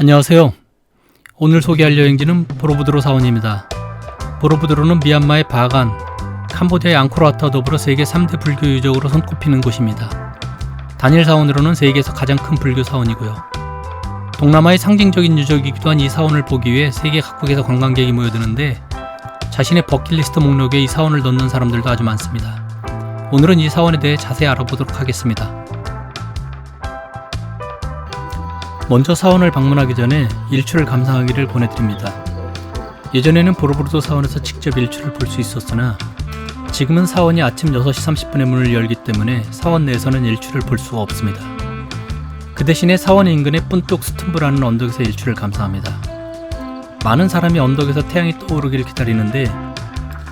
안녕하세요. 오늘 소개할 여행지는 보로부드로 사원입니다. 보로부드로는 미얀마의 바간, 캄보디아의 앙코르와트와 더불어 세계 3대 불교 유적으로 손꼽히는 곳입니다. 단일 사원으로는 세계에서 가장 큰 불교 사원이고요. 동남아의 상징적인 유적이기도 한 이 사원을 보기 위해 세계 각국에서 관광객이 모여드는데 자신의 버킷리스트 목록에 이 사원을 넣는 사람들도 아주 많습니다. 오늘은 이 사원에 대해 자세히 알아보도록 하겠습니다. 먼저 사원을 방문하기 전에 일출을 감상하기를 권해드립니다. 예전에는 보로부르도 사원에서 직접 일출을 볼 수 있었으나 지금은 사원이 아침 6시 30분에 문을 열기 때문에 사원 내에서는 일출을 볼 수가 없습니다. 그 대신에 사원 인근의 뚠뚝 스tum브라는 언덕에서 일출을 감상합니다. 많은 사람이 언덕에서 태양이 떠오르기를 기다리는데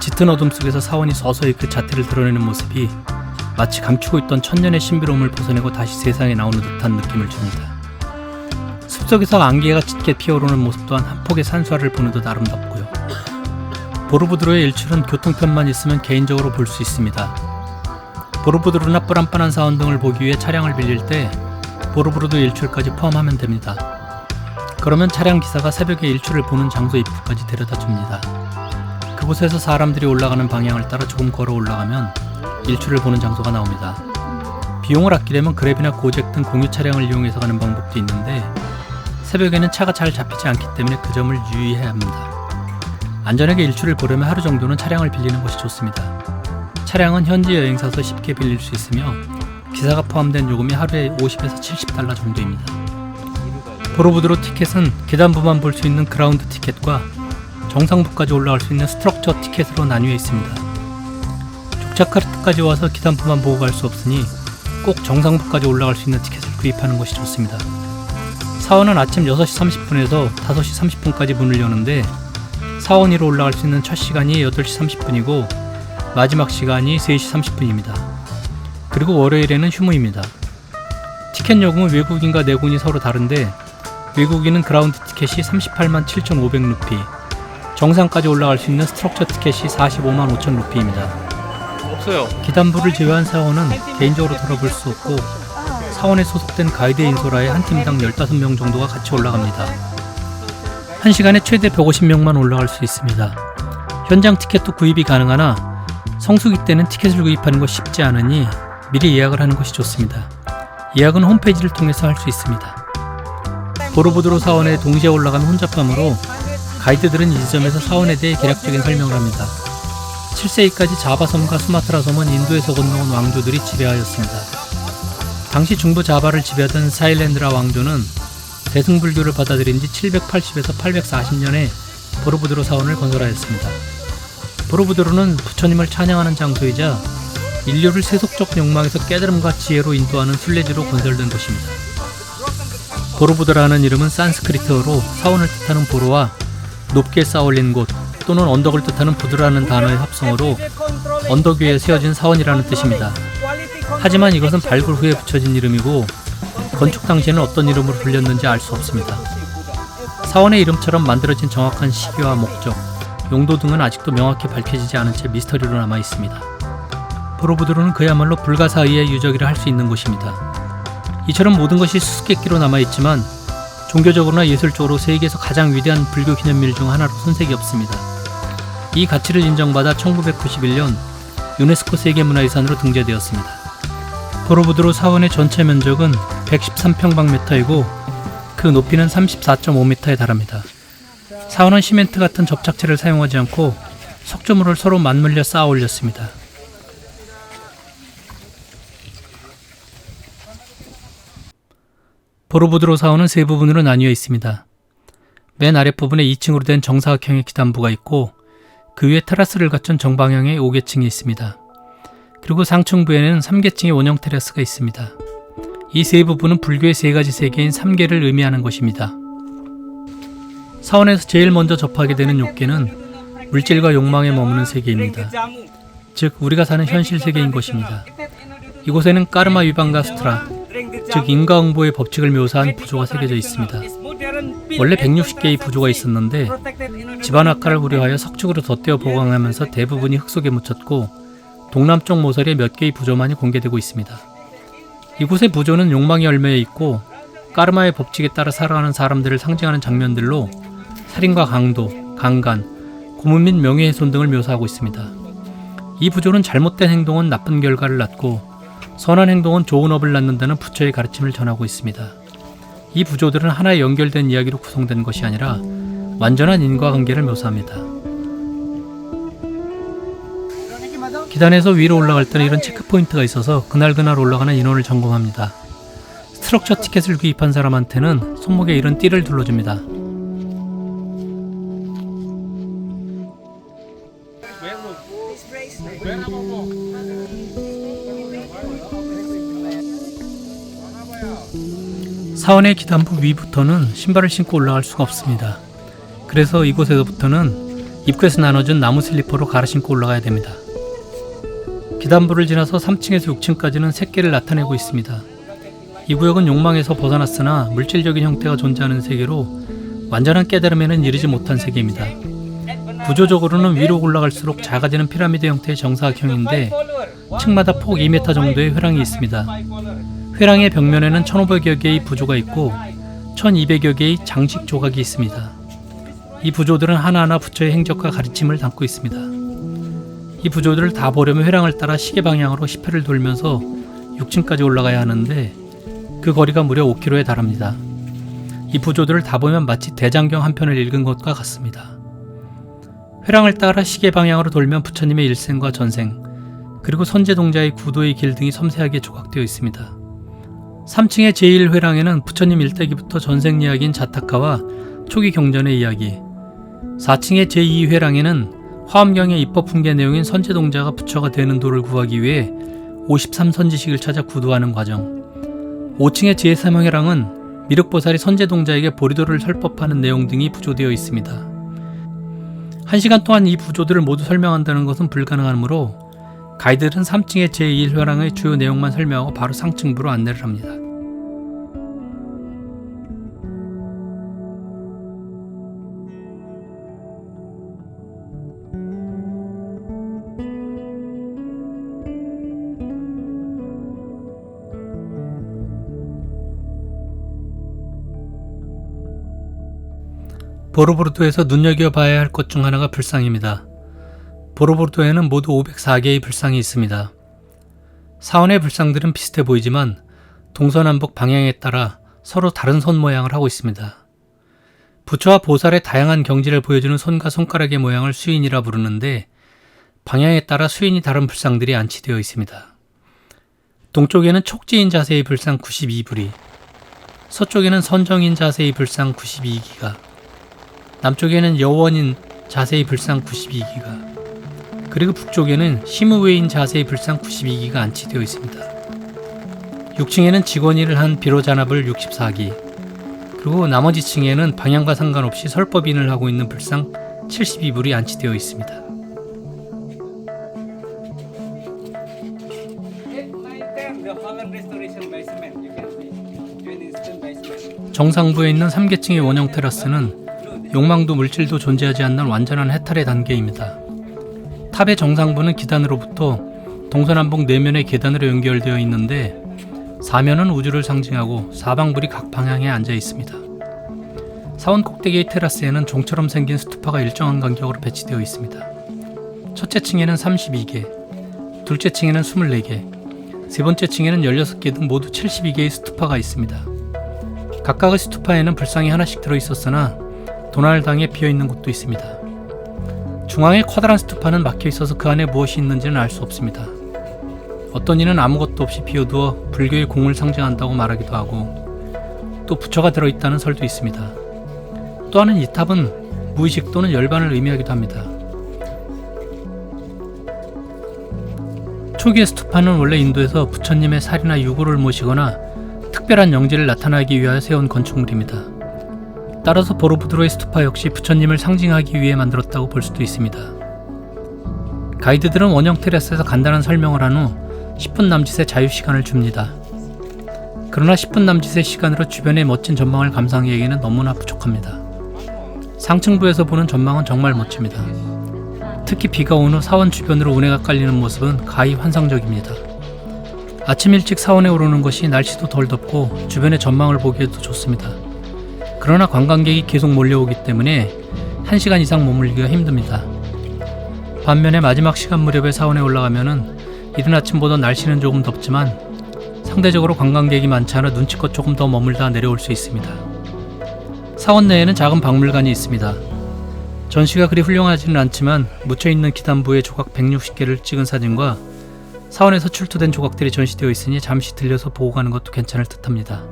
짙은 어둠 속에서 사원이 서서히 그 자태를 드러내는 모습이 마치 감추고 있던 천년의 신비로움을 벗어내고 다시 세상에 나오는 듯한 느낌을 줍니다. 숲속에서 안개가 짙게 피어오르는 모습 또한 한 폭의 산수화를 보는 듯 아름답고요. 보르부드로의 일출은 교통편만 있으면 개인적으로 볼 수 있습니다. 보르부드로나 뿌란빠란 사원 등을 보기 위해 차량을 빌릴 때 보르부르도 일출까지 포함하면 됩니다. 그러면 차량 기사가 새벽에 일출을 보는 장소 입구까지 데려다 줍니다. 그곳에서 사람들이 올라가는 방향을 따라 조금 걸어 올라가면 일출을 보는 장소가 나옵니다. 비용을 아끼려면 그랩이나 고잭 등 공유 차량을 이용해서 가는 방법도 있는데 새벽에는 차가 잘 잡히지 않기 때문에 그 점을 유의해야 합니다. 안전하게 일출을 보려면 하루 정도는 차량을 빌리는 것이 좋습니다. 차량은 현지 여행사서 쉽게 빌릴 수 있으며 기사가 포함된 요금이 하루에 50에서 70달러 정도입니다. 보로부드로 티켓은 계단부만 볼 수 있는 그라운드 티켓과 정상부까지 올라갈 수 있는 스트럭처 티켓으로 나뉘어 있습니다. 족자카르트까지 와서 계단부만 보고 갈 수 없으니 꼭 정상부까지 올라갈 수 있는 티켓을 구입하는 것이 좋습니다. 사원은 아침 6시 30분에서 5시 30분까지 문을 여는데 사원 위로 올라갈 수 있는 첫 시간이 8시 30분이고 마지막 시간이 3시 30분입니다. 그리고 월요일에는 휴무입니다. 티켓 요금은 외국인과 내국인이 서로 다른데 외국인은 그라운드 티켓이 38만 7,500 루피, 정상까지 올라갈 수 있는 스트럭처 티켓이 45만 5천 루피입니다. 없어요. 기단부를 제외한 사원은 개인적으로 돌아볼 수 없고 사원에 소속된 가이드 인소라에 한 팀당 15명 정도가 같이 올라갑니다. 한 시간에 최대 150명만 올라갈 수 있습니다. 현장 티켓도 구입이 가능하나 성수기 때는 티켓을 구입하는 것이 쉽지 않으니 미리 예약을 하는 것이 좋습니다. 예약은 홈페이지를 통해서 할 수 있습니다. 보로보드로 사원에 동시에 올라가는 혼잡함으로 가이드들은 이 지점에서 사원에 대해 개략적인 설명을 합니다. 7세 이까지 자바섬과 수마트라 섬은 인도에서 건너온 왕조들이 지배하였습니다. 당시 중부 자바를 지배하던 사일랜드라 왕조는 대승불교를 받아들인 지 780에서 840년에 보로부드로 사원을 건설하였습니다. 보로부드로는 부처님을 찬양하는 장소이자 인류를 세속적 욕망에서 깨달음과 지혜로 인도하는 순례지로 건설된 곳입니다. 보로부드라는 이름은 산스크리트어로 사원을 뜻하는 보로와 높게 쌓아올린 곳 또는 언덕을 뜻하는 부드라는 단어의 합성어로 언덕 위에 세워진 사원이라는 뜻입니다. 하지만 이것은 발굴 후에 붙여진 이름이고 건축 당시에는 어떤 이름으로 불렸는지 알 수 없습니다. 사원의 이름처럼 만들어진 정확한 시기와 목적, 용도 등은 아직도 명확히 밝혀지지 않은 채 미스터리로 남아 있습니다. 보로부드로는 그야말로 불가사의의 유적이라 할 수 있는 곳입니다. 이처럼 모든 것이 수수께끼로 남아 있지만 종교적으로나 예술적으로 세계에서 가장 위대한 불교 기념일 중 하나로 손색이 없습니다. 이 가치를 인정받아 1991년 유네스코 세계문화유산으로 등재되었습니다. 보로부드로 사원의 전체 면적은 113평방미터이고 그 높이는 34.5m에 달합니다. 사원은 시멘트 같은 접착제를 사용하지 않고 석조물을 서로 맞물려 쌓아 올렸습니다. 보로부드로 사원은 세 부분으로 나뉘어 있습니다. 맨 아랫부분에 2층으로 된 정사각형의 기단부가 있고 그 위에 테라스를 갖춘 정방향의 5계층이 있습니다. 그리고 상층부에는 3계층의 원형 테라스가 있습니다. 이 세 부분은 불교의 세 가지 세계인 3계를 의미하는 것입니다. 사원에서 제일 먼저 접하게 되는 욕계는 물질과 욕망에 머무는 세계입니다. 즉 우리가 사는 현실 세계인 것입니다. 이곳에는 까르마 위방가 수트라, 즉 인과응보의 법칙을 묘사한 부조가 새겨져 있습니다. 원래 160개의 부조가 있었는데 집안 악화를 우려하여 석축으로 덧대어 보강하면서 대부분이 흙 속에 묻혔고 동남쪽 모서리에 몇 개의 부조만이 공개되고 있습니다. 이곳의 부조는 욕망의 열매에 있고 까르마의 법칙에 따라 살아가는 사람들을 상징하는 장면들로 살인과 강도, 강간, 고문 및 명예훼손 등을 묘사하고 있습니다. 이 부조는 잘못된 행동은 나쁜 결과를 낳고 선한 행동은 좋은 업을 낳는다는 부처의 가르침을 전하고 있습니다. 이 부조들은 하나의 연결된 이야기로 구성된 것이 아니라 완전한 인과관계를 묘사합니다. 기단에서 위로 올라갈 때는 이런 체크포인트가 있어서 그날그날 올라가는 인원을 점검합니다. 스트럭처 티켓을 구입한 사람한테는 손목에 이런 띠를 둘러줍니다. 사원의 기단부 위부터는 신발을 신고 올라갈 수가 없습니다. 그래서 이곳에서부터는 입구에서 나눠준 나무 슬리퍼로 갈아 신고 올라가야 됩니다. 기단부를 지나서 3층에서 6층까지는 새끼를 나타내고 있습니다. 이 구역은 욕망에서 벗어났으나 물질적인 형태가 존재하는 세계로 완전한 깨달음에는 이르지 못한 세계입니다. 구조적으로는 위로 올라갈수록 작아지는 피라미드 형태의 정사각형인데 층마다 폭 2m 정도의 회랑이 있습니다. 회랑의 벽면에는 1,500여 개의 부조가 있고 1,200여 개의 장식 조각이 있습니다. 이 부조들은 하나하나 부처의 행적과 가르침을 담고 있습니다. 이 부조들을 다 보려면 회랑을 따라 시계 방향으로 10회를 돌면서 6층까지 올라가야 하는데 그 거리가 무려 5km에 달합니다. 이 부조들을 다 보면 마치 대장경 한 편을 읽은 것과 같습니다. 회랑을 따라 시계 방향으로 돌면 부처님의 일생과 전생, 그리고 선제동자의 구도의 길 등이 섬세하게 조각되어 있습니다. 3층의 제1회랑에는 부처님 일대기부터 전생 이야기인 자타카와 초기 경전의 이야기, 4층의 제2회랑에는 화엄경의 입법 fun계 내용인 선제 동자가 부처가 되는 도를 구하기 위해 53선지식을 찾아 구도하는 과정, 5층의 제3회랑은 미륵보살이 선제동자에게 보리도를 설법하는 내용 등이 부조되어 있습니다. 1시간 동안 이 부조들을 모두 설명한다는 것은 불가능하므로 가이드는 3층의 제1회랑의 주요 내용만 설명하고 바로 상층부로 안내를 합니다. 보로보르도에서 눈여겨봐야 할 것 중 하나가 불상입니다. 보로보르도에는 모두 504개의 불상이 있습니다. 사원의 불상들은 비슷해 보이지만 동서남북 방향에 따라 서로 다른 손 모양을 하고 있습니다. 부처와 보살의 다양한 경지를 보여주는 손과 손가락의 모양을 수인이라 부르는데 방향에 따라 수인이 다른 불상들이 안치되어 있습니다. 동쪽에는 촉지인 자세의 불상 92불이, 서쪽에는 선정인 자세의 불상 92기가, 남쪽에는 여원인 자세의 불상 92기가, 그리고 북쪽에는 시무웨인 자세의 불상 92기가 안치되어 있습니다. 6층에는 직원일을 한 비로잔압을 64기, 그리고 나머지 층에는 방향과 상관없이 설법인을 하고 있는 불상 72불이 안치되어 있습니다. 8, 9, 10, the Holland Restoration basement. You can see. Twin instant basement. 정상부에 있는 3계층의 원형 테라스는 욕망도 물질도 존재하지 않는 완전한 해탈의 단계입니다. 탑의 정상부는 기단으로부터 동서남북 네면의 계단으로 연결되어 있는데 사면은 우주를 상징하고 사방불이 각 방향에 앉아 있습니다. 사원 꼭대기의 테라스에는 종처럼 생긴 스투파가 일정한 간격으로 배치되어 있습니다. 첫째 층에는 32개, 둘째 층에는 24개, 세 번째 층에는 16개 등 모두 72개의 스투파가 있습니다. 각각의 스투파에는 불상이 하나씩 들어 있었으나 도날당에 비어 있는 곳도 있습니다. 중앙의 커다란 스투파는 막혀 있어서 그 안에 무엇이 있는지는 알 수 없습니다. 어떤 이는 아무것도 없이 비워두어 불교의 공을 상징한다고 말하기도 하고 또 부처가 들어있다는 설도 있습니다. 또한은 이 탑은 무의식 또는 열반을 의미하기도 합니다. 초기의 스투파는 원래 인도에서 부처님의 살이나 유고를 모시거나 특별한 영지를 나타나기 위하여 세운 건축물입니다. 따라서 보로부드로의 스투파 역시 부처님을 상징하기 위해 만들었다고 볼 수도 있습니다. 가이드들은 원형 테라스에서 간단한 설명을 한 후 10분 남짓의 자유 시간을 줍니다. 그러나 10분 남짓의 시간으로 주변의 멋진 전망을 감상하기에는 너무나 부족합니다. 상층부에서 보는 전망은 정말 멋집니다. 특히 비가 온 후 사원 주변으로 운해가 깔리는 모습은 가히 환상적입니다. 아침 일찍 사원에 오르는 것이 날씨도 덜 덥고 주변의 전망을 보기에도 좋습니다. 그러나 관광객이 계속 몰려오기 때문에 1시간 이상 머물기가 힘듭니다. 반면에 마지막 시간 무렵에 사원에 올라가면은 이른 아침보다 날씨는 조금 덥지만 상대적으로 관광객이 많지 않아 눈치껏 조금 더 머물다 내려올 수 있습니다. 사원 내에는 작은 박물관이 있습니다. 전시가 그리 훌륭하지는 않지만 묻혀있는 기단부의 조각 160개를 찍은 사진과 사원에서 출토된 조각들이 전시되어 있으니 잠시 들려서 보고 가는 것도 괜찮을 듯합니다.